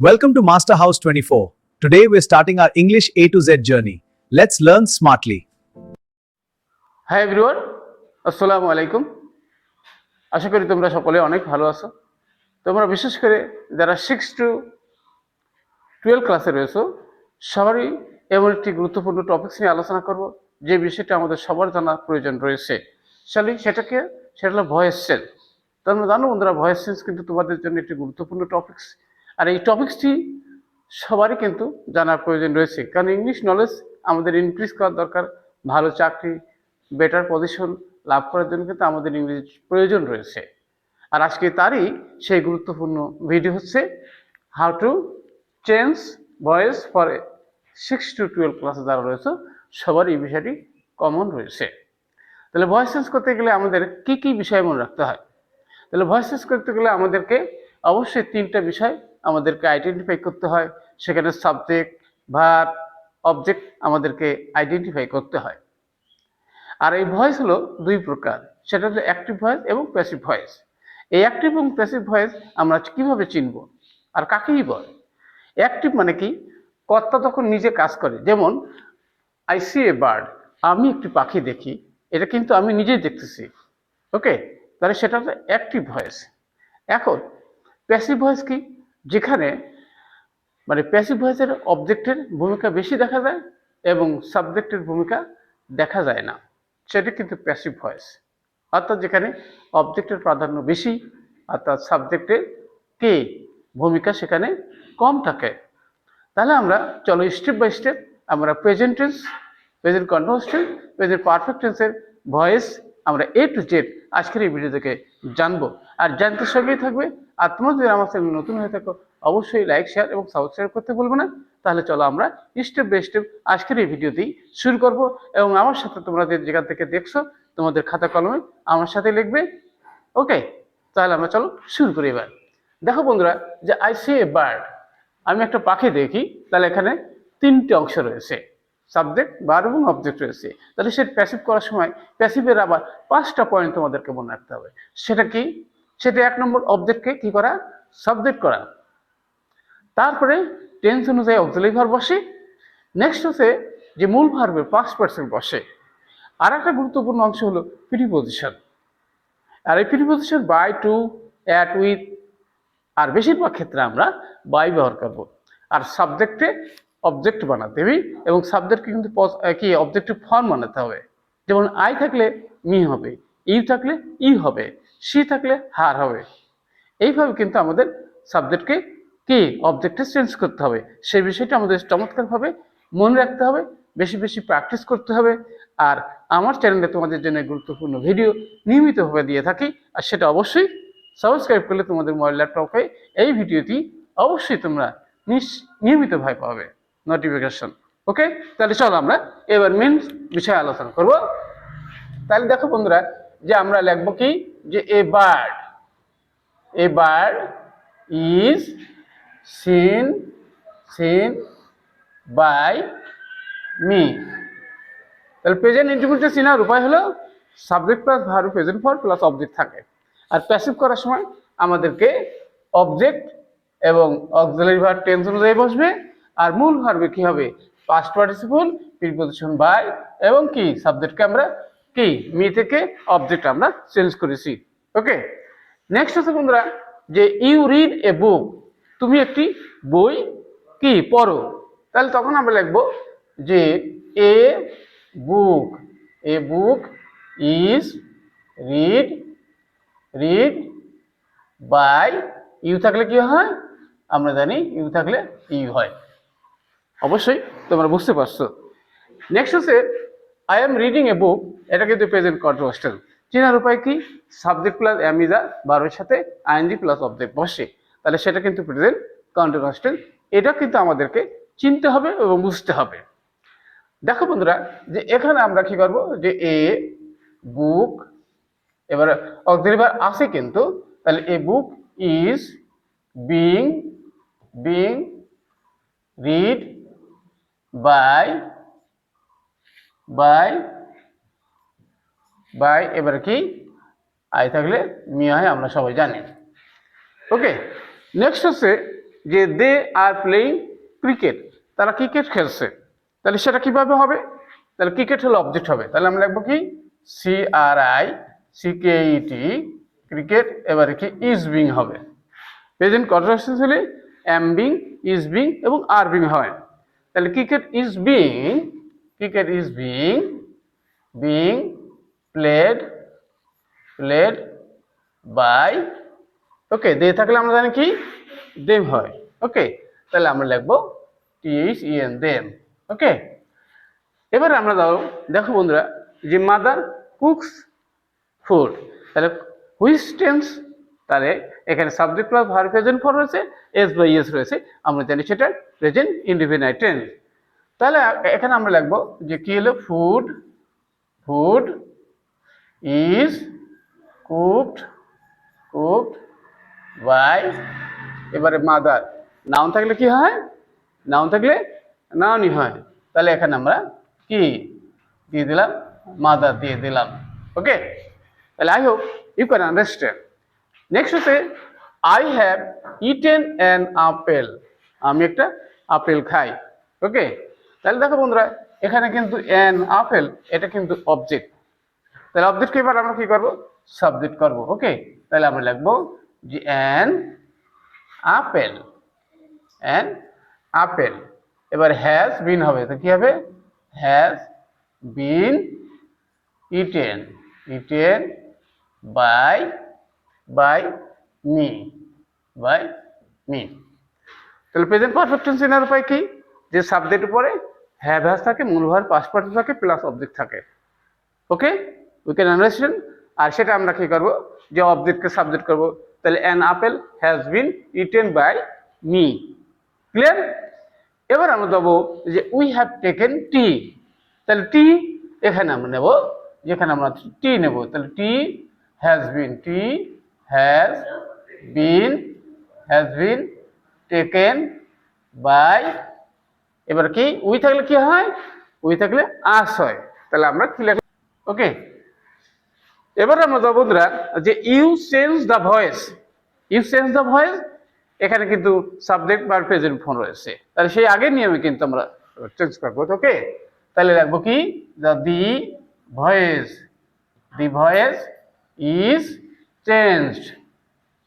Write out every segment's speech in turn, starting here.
Welcome to Master House 24. Today we're starting our English A to Z journey. Let's learn smartly. Hi everyone আসসালামু আলাইকুম আশা করি তোমরা সকলে অনেক ভালো আছো। তোমরা বিশেষ করে যারা সিক্স টু টুয়েলভ ক্লাসে রয়েছো, সবারই এমন একটি গুরুত্বপূর্ণ টপিকস নিয়ে আলোচনা করব, যে বিষয়টা আমাদের সবার জানার প্রয়োজন রয়েছে। শালি সেটাকে? সেটা হলো ভয়েস সেল তোমরা জানো বন্ধুরা ভয়েস সেন্স কিন্তু তোমাদের জন্য একটি গুরুত্বপূর্ণ টপিকস আর এই টপিকসটি সবারই কিন্তু জানার প্রয়োজন রয়েছে। কারণ ইংলিশ নলেজ আমাদের ইনক্রিজ করার দরকার, ভালো চাকরি বেটার পজিশন লাভ করার জন্য কিন্তু আমাদের ইংরেজি প্রয়োজন রয়েছে। আর আজকে তারই সেই গুরুত্বপূর্ণ ভিডিও হচ্ছে how to change voice for six to twelve ক্লাসে যারা রয়েছে, সবার এই বিষয়টি কমন রয়েছে। তাহলে ভয়েস চেঞ্জ করতে গেলে আমাদের কি কি বিষয় মনে রাখতে হয়? তাহলে ভয়েস চেঞ্জ করতে গেলে আমাদেরকে অবশ্যই তিনটা বিষয় আমাদেরকে আইডেন্টিফাই করতে হয়। সেখানে সাবজেক্ট ভার অবজেক্ট আমাদেরকে আইডেন্টিফাই করতে হয়। আর এই ভয়েস হলো দুই প্রকার। সেটা হলো অ্যাক্টিভ ভয়েস এবং প্যাসিভ ভয়েস এই অ্যাক্টিভ এবং প্যাসিভ ভয়েস আমরা কীভাবে চিনব? আর কাকেই বলে? অ্যাক্টিভ মানে কি? কর্তা তখন নিজে কাজ করে। যেমন আই সি এ বার্ড আমি একটি পাখি দেখি। এটা কিন্তু আমি নিজেই দেখতেছি। ওকে তাহলে সেটা হচ্ছে অ্যাক্টিভ ভয়েস এখন প্যাসিভ ভয়েস কি? যেখানে মানে প্যাসিভ ভয়েসের অবজেক্টের ভূমিকা বেশি দেখা যায় এবং সাবজেক্টের ভূমিকা দেখা যায় না। সেটা কিন্তু প্যাসিভ ভয়েস অর্থাৎ যেখানে অবজেক্টের প্রাধান্য বেশি, অর্থাৎ সাবজেক্টের কে ভূমিকা সেখানে কম থাকে। তাহলে আমরা চলো স্টেপ বাই স্টেপ আমরা present tense present continuous tense present perfect টেন্সের ভয়েস আমরা এ টু জেড আজকের এই ভিডিও থেকে জানব। আর জানতে সঙ্গেই থাকবে আর তোমরা যদি আমার চ্যানেল নতুন হয়ে থাকো, অবশ্যই লাইক শেয়ার এবং সাবস্ক্রাইব করতে বলব না। তাহলে চলো আমরা স্টেপ বাই স্টেপ আজকের এই ভিডিওতেই শুরু করব এবং আমার সাথে তোমরা যে যেখান থেকে দেখছ, তোমাদের খাতা কলমে আমার সাথে লিখবে। ওকে তাহলে আমরা চলো শুরু করি এবার। দেখো বন্ধুরা, যে আই সি এ বার্ড আমি একটা পাখি দেখি, তাহলে এখানে তিনটে অংশ রয়েছে। সাবজেক্ট বার এবং অবজেক্ট রয়েছে। তাহলে সে প্যাসিভ করার সময় প্যাসিভের আবার পাঁচটা পয়েন্ট তোমাদেরকে মনে রাখতে হবে। সেটা কি? সেটা এক নম্বর অবজেক্টকে কি করা? সাবজেক্ট করা। তারপরে টেন্স অনুযায়ী অক্সিলারি ভার বসে। নেক্সট হচ্ছে যে মূল ভার্বের পাঁচ পার্সেন্ট বসে। আর একটা গুরুত্বপূর্ণ অংশ হলো প্রিপোজিশন আর এই preposition by to at with আর বেশিরভাগ ক্ষেত্রে আমরা বাই ব্যবহার করব। আর সাবজেক্টে অবজেক্ট বানাতে হবে এবং সাবজেক্টকে কিন্তু কি অবজেক্টিভ ফর্ম বানাতে হবে। যেমন আই থাকলে মি হবে ইউ থাকলে ই হবে। সি থাকলে হার হবে। এইভাবে কিন্তু আমাদের সাবজেক্টকে কি অবজেক্টে চেঞ্জ করতে হবে, সেই বিষয়টা আমাদের চমৎকারভাবে মনে রাখতে হবে, বেশি বেশি প্র্যাকটিস করতে হবে, আর আমার চ্যানেলে তোমাদের জন্য গুরুত্বপূর্ণ ভিডিও নিয়মিতভাবে দিয়ে থাকি, আর সেটা অবশ্যই সাবস্ক্রাইব করলে তোমাদের মোবাইল ল্যাপটপে এই ভিডিওটি অবশ্যই তোমরা নিয়মিতভাবে পাবে নোটিফিকেশন ওকে তাহলে চলো আমরা এবার মেন বিষয়ে আলোচনা করব। তাহলে দেখো বন্ধুরা, যে আমরা লিখব কি? যে a bird a bird is seen seen by me তাহলে প্রেজেন্ট ইন্টিগ্রেটর চিনার উপায় হলো subject plus verb present form plus object থাকে। আর প্যাসিভ করার সময় আমাদেরকে অবজেক্ট এবং অক্সিলারি ভার্ব টেন্স অনুযায়ী বসবে। আর মূল ভার্বে কি হবে? পাস্ট পার্টিসিপল প্রিপোজিশন বাই এবং কি? সাবজেক্টকে আমরা কি? মি থেকে অবজেক্ট আমরা চেঞ্জ করেছি। ওকে নেক্সট হচ্ছে বন্ধুরা, যে ইউ রিড এ বুক তুমি একটি বই কি পড়ো? তাহলে তখন আমরা লিখব যে a book a book is read read by you থাকলে কি হয়? আমরা জানি ইউ থাকলে ইউ হয়। অবশ্যই তোমরা বুঝতে পারছ। নেক্সট হচ্ছে I am reading a book এটা কিন্তু প্রেজেন্ট কন্ট্রোস্টাল চেনার উপায় কি? সাবজেক্ট প্লাস অ্যামিজা বারোর সাথে আইএনজি প্লাস অবজেক্ট বসে। তাহলে সেটা কিন্তু প্রেজেন্ট কন্ট্রোস্টাল এটা কিন্তু আমাদেরকে চিনতে হবে এবং বুঝতে হবে। দেখো বন্ধুরা, যে এখানে আমরা কি করব? যে এ বুক এবার অক্সিলারি আছে কিন্তু, তাহলে a book is being being read by by by, এবার কি? আই থাকলে মি হয়, আমরা সবাই জানি। ওকে নেক্সট হচ্ছে যে দে আর প্লেইং ক্রিকেট তারা ক্রিকেট খেলছে। তাহলে সেটা কীভাবে হবে? তাহলে ক্রিকেট হলো অবজেক্ট হবে। তাহলে আমরা লিখব কি? C R I C K cricket এবারে কি? ইজ বিং হবে। প্রেজেন্ট কন্ট্রাকশন হলে এম বিং ইজ বিং এবং আর বিং হয়। তাহলে cricket is being cricket is being being played played by okay they থাকলে আমরা জানি কি? দেম হয়। ওকে তাহলে আমরা লিখব টিএইচ ইএন দেম ওকে এবার আমরা দাও, দেখো বন্ধুরা যে মাদার কুকস ফুড তাহলে হুইচ টেন্স তাহলে এখানে subject plus verb present form রয়েছে এস বাই এস রয়েছে, আমরা জানি সেটা প্রেজেন্ট ইন্ডিপেন্ডেন্ট টেন্স তাহলে এখানে আমরা লিখব যে কি হলো? Food food is cooked cooked by এবারে মাদার নাউন থাকলে কি হয়? নাউন থাকলে নাউনই হয়। তাহলে এখানে আমরা কি দিয়ে দিলাম? মাদার দিয়ে দিলাম। ওকে তাহলে I hope you can understand next হচ্ছে I have eaten an apple আমি একটা আপেল খাই। ওকে তাহলে দেখো বন্ধুরা, এখানে কিন্তু অ্যান আপেল এটা কিন্তু অবজেক্ট তাহলে অবজেক্টকে এবার আমরা কি করব? সাবজেক্ট করব ওকে তাহলে আমরা লিখব যে অ্যান আপেল অ্যান আপেল এবার হ্যাজ বিন হবে, তো কি হবে? Has been eaten eaten by by me by me তাহলে প্রেজেন্ট পারফেক্ট টেন্স উপায় কি? যে সাবজেক্ট উপরে হ্যাভ হ্যাজ থাকে, মূল ভার পাস্ট পার্টিস থাকে প্লাস অবজেক্ট থাকে। ওকে উই ক্যান আন্ডারস্ট্যান্ড আর সেটা আমরা কি করব? যে অবজেক্টকে সাবজেক্ট করব। তাহলে an apple has been eaten by me clear এবার আমরা দেবো যে উই হ্যাভ টেকেন টি তাহলে টি এখানে আমরা নেব। যেখানে আমরা টি নেব। তাহলে tea has been tea has been has been taken by এবার কি? উই থাকলে কি হয়? উই থাকলে আস হয়। তাহলে আমরা কি লিখলাম ওকে এবার আমরা যাব বন্ধুরা, যে you change the voice you change the voice এখানে কিন্তু সাবজেক্ট বা প্রেজেন্ট ফোন রয়েছে। তাহলে সেই আগের নিয়মে কিন্তু আমরা চেঞ্জ করব। ওকে তাহলে রাখব কি? The voice the voice is changed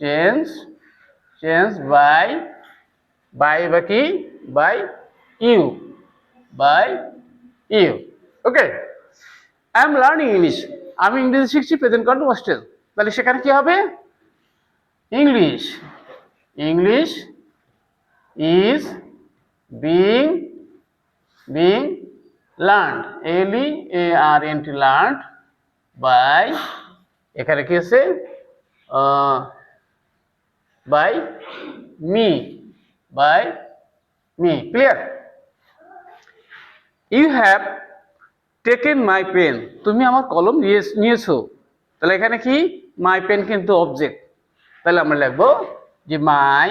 change change by by বা কি? By you, by you. Okay I am learning English আমি ইংরেজি শিখছি প্রেজেন্ট কন্টিনিউয়াস টেন্স তাহলে সেখানে কি হবে? English English is being being learned L A R N T learned by এখানে কি আছে? By me by me clear you have taken my pen তুমি আমার কলম নিয়ে, নিয়েছো। তাহলে এখানে কি? মাই পেন কিন্তু অবজেক্ট তাহলে আমরা লিখব যে my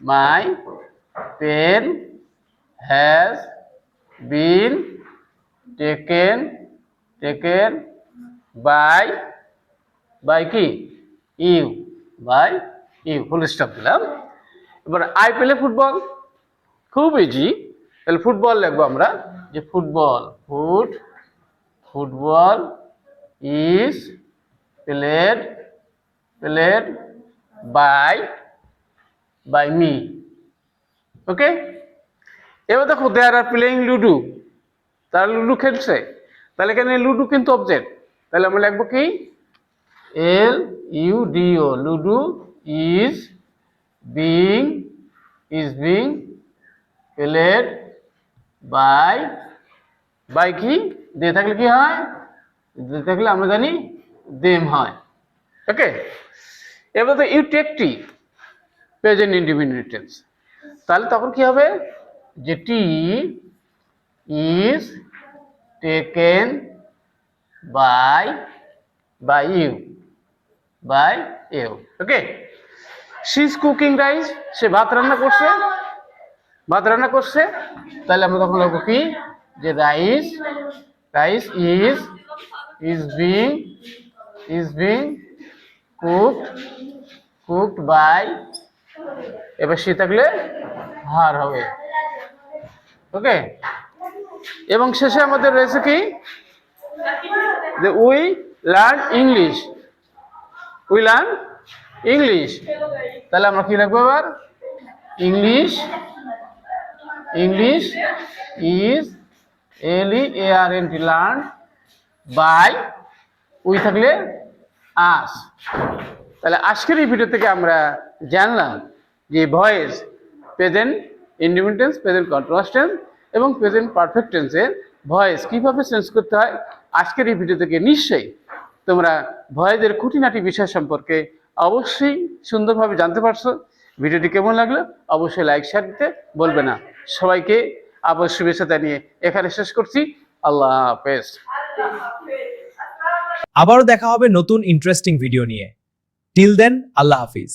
my pen has been taken taken by by কি? You by you full stop দিলাম। এবার আই ফুটবল খুব ইজি তাহলে ফুটবল লিখব আমরা যে football, foot, football is played played by by me okay এবার দেখো দেয়ার আর প্লেইং লুডু তারা লুডু খেলছে। তাহলে এখানে লুডু কিন্তু অবজেক্ট তাহলে আমরা লিখব কি? L U D O ludo is being is being played by by কি? দিয়ে থাকলে কি হয়? দিয়ে থাকলে আমরা জানি দেম হয়। ওকে? এবার তো you take tea present independent তাহলে তখন কি হবে? যে tea is taken by by you by you okay? She is cooking rice সে ভাত রান্না করছে। ভাত রান্না করছে, তাহলে আমরা তখন লাগবো কি? যে rice rice is is being is being cooked cooked by এবার সে থাকলে হার হবে। ওকে? এবং শেষে আমাদের রয়েছে কি? যে we learn English we learn English তাহলে আমরা কি লিখব এবার? English English is L E A R N T learn by we থাকলে আস তাহলে আজকের এই ভিডিও থেকে আমরা জানলাম যে voice present independence present contrast tense এবং প্রেজেন্ট পারফেক্ট টেন্সের ভয়েস কীভাবে চেঞ্জ করতে হয় আজকের এই ভিডিও থেকে নিশ্চয়ই তোমরা ভয়েসের খুঁটিনাটি বিষয় সম্পর্কে অবশ্যই সুন্দরভাবে জানতে পারছ। ভিডিওটি কেমন লাগল? অবশ্যই লাইক শেয়ার দিতে বলবে না। সবাইকে আবার শুভেচ্ছা জানিয়ে এখানে শেষ করছি। আল্লাহ হাফেজ। আবারও দেখা হবে নতুন ইন্টারেস্টিং ভিডিও নিয়ে। টিল দেন আল্লাহ হাফিজ।